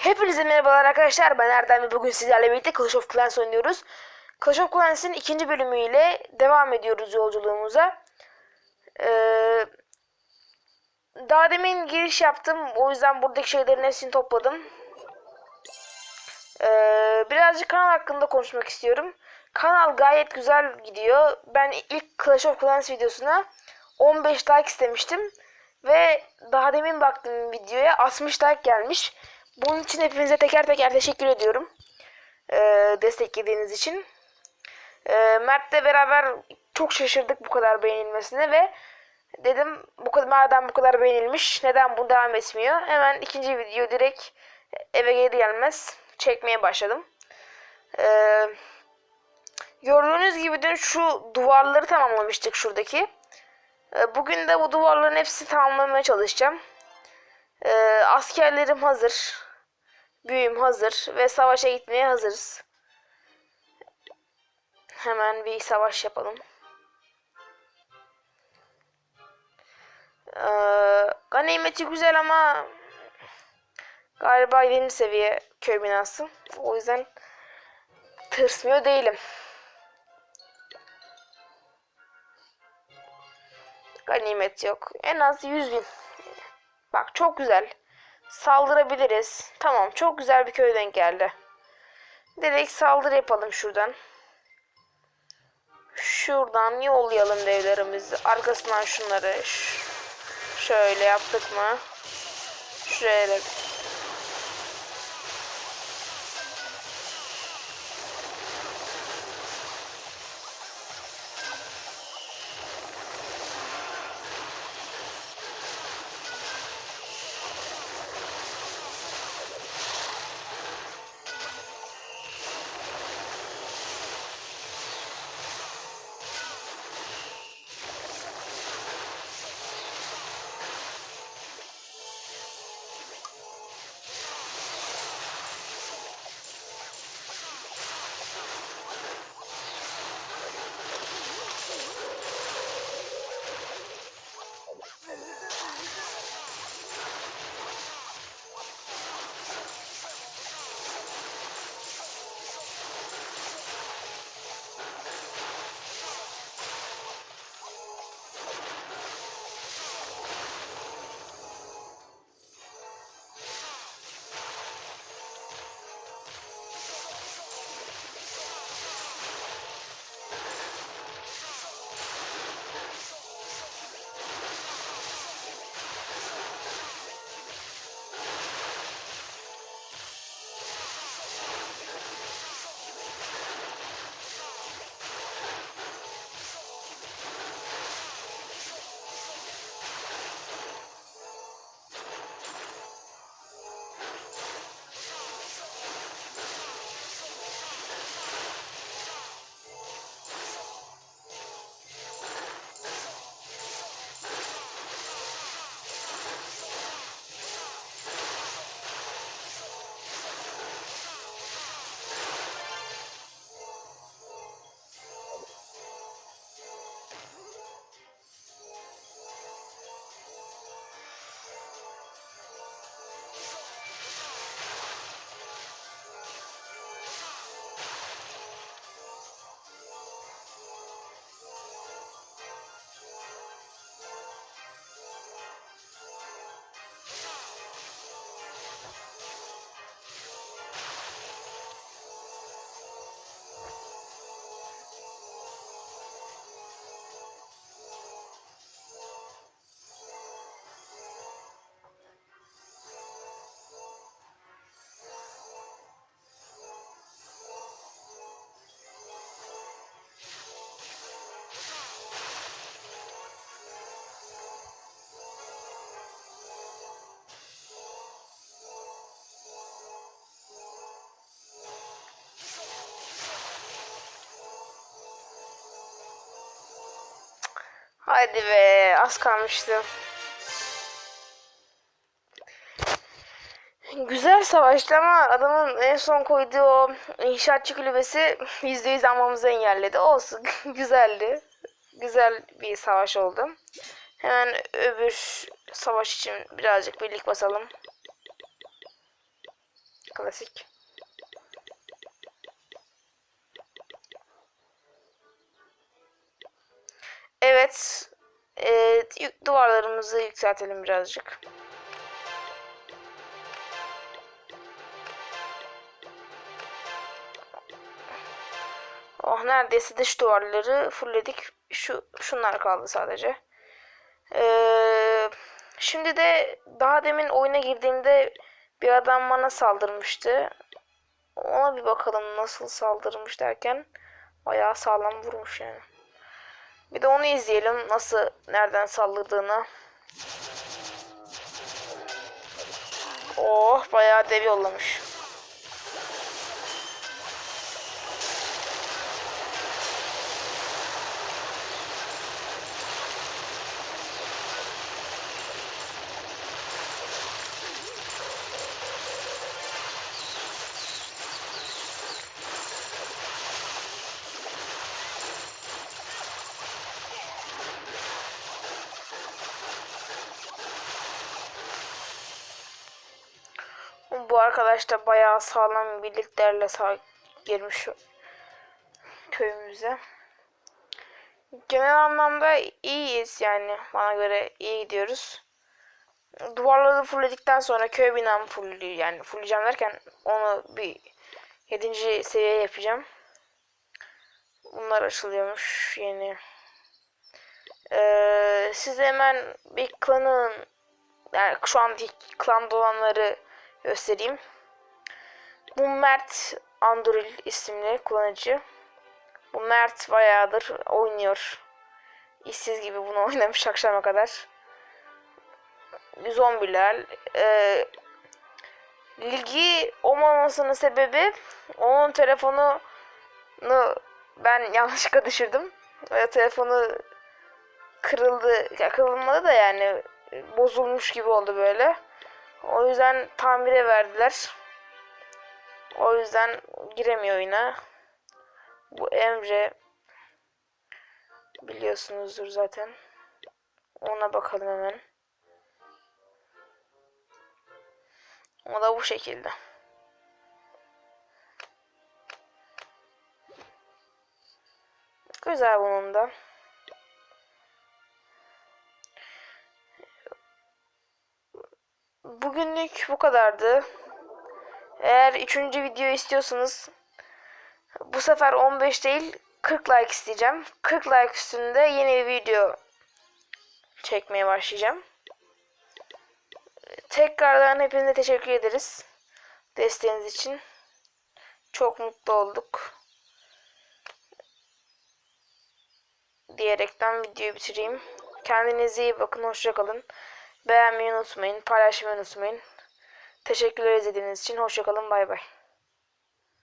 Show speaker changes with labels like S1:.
S1: Hepinize merhabalar arkadaşlar. Ben Erdem ve bugün sizlerle birlikte Clash of Clans oynuyoruz. Clash of Clans'in ikinci bölümüyle devam ediyoruz yolculuğumuza. Ee, daha demin giriş yaptım. O yüzden buradaki şeylerin hepsini topladım. Ee, birazcık kanal hakkında konuşmak istiyorum. Kanal gayet güzel gidiyor. Ben ilk Clash of Clans videosuna 15 like istemiştim. Ve daha demin baktım videoya 60 like gelmiş. Bunun için hepinize teker teker teşekkür ediyorum. Ee, desteklediğiniz için. Ee, Mert'le beraber çok şaşırdık bu kadar beğenilmesine ve dedim bu kadar madem bu kadar beğenilmiş neden bu devam etmiyor? Hemen ikinci video direkt eve geri gelmez çekmeye başladım. Ee, gördüğünüz gibi de şu duvarları tamamlamıştık şuradaki. Ee, bugün de bu duvarların hepsini tamamlamaya çalışacağım. Ee, askerlerim hazır. Büyüm hazır ve savaşa gitmeye hazırız. Hemen bir savaş yapalım. Ee, ganimeti güzel ama galiba 20 seviye köy binası. O yüzden tırsmıyor değilim. Ganimet yok. En az 100 bin. Bak çok güzel. Saldırabiliriz. Tamam çok güzel bir köy denk geldi. Direkt saldırı yapalım şuradan. Şuradan yollayalım devlerimizi. Arkasından şunları şöyle yaptık mı? Şöyle Hadi be az kalmıştı. Güzel savaştı ama adamın en son koyduğu o inşaatçı kulübesi %100 almamızı engelledi. Olsun güzeldi. Güzel bir savaş oldu. Hemen öbür savaş için birazcık birlik basalım. Klasik. Evet. Yük- duvarlarımızı yükseltelim birazcık. Oh neredeyse dış duvarları fullledik. Şu şunlar kaldı sadece. Ee, şimdi de daha demin oyuna girdiğimde bir adam bana saldırmıştı. Ona bir bakalım nasıl saldırmış derken bayağı sağlam vurmuş yani. Bir de onu izleyelim nasıl nereden saldırdığını. Oh bayağı dev yollamış. Bu arkadaş da bayağı sağlam birliklerle sağ girmiş köyümüze. Genel anlamda iyiyiz yani bana göre iyi gidiyoruz. Duvarları fullledikten sonra köy binamı full yani fullleyeceğim derken onu bir 7. seviye yapacağım. Bunlar açılıyormuş yeni. Ee, size hemen bir klanın yani şu andaki klanda olanları göstereyim. Bu Mert Anduril isimli kullanıcı. Bu Mert bayağıdır oynuyor. İşsiz gibi bunu oynamış akşama kadar. 111'ler. Ee, ilgi olmamasının sebebi onun telefonunu ben yanlışlıkla düşürdüm. Ve telefonu kırıldı. Ya kırılmadı da yani bozulmuş gibi oldu böyle. O yüzden tamire verdiler. O yüzden giremiyor oyuna. Bu Emre biliyorsunuzdur zaten. Ona bakalım hemen. O da bu şekilde. Güzel bunun da. Bugünlük bu kadardı. Eğer üçüncü video istiyorsanız bu sefer 15 değil 40 like isteyeceğim. 40 like üstünde yeni bir video çekmeye başlayacağım. Tekrardan hepinize teşekkür ederiz. Desteğiniz için. Çok mutlu olduk. Diyerekten videoyu bitireyim. Kendinize iyi bakın. Hoşçakalın. Beğenmeyi unutmayın. Paylaşmayı unutmayın. Teşekkürler izlediğiniz için. Hoşçakalın. Bay bay.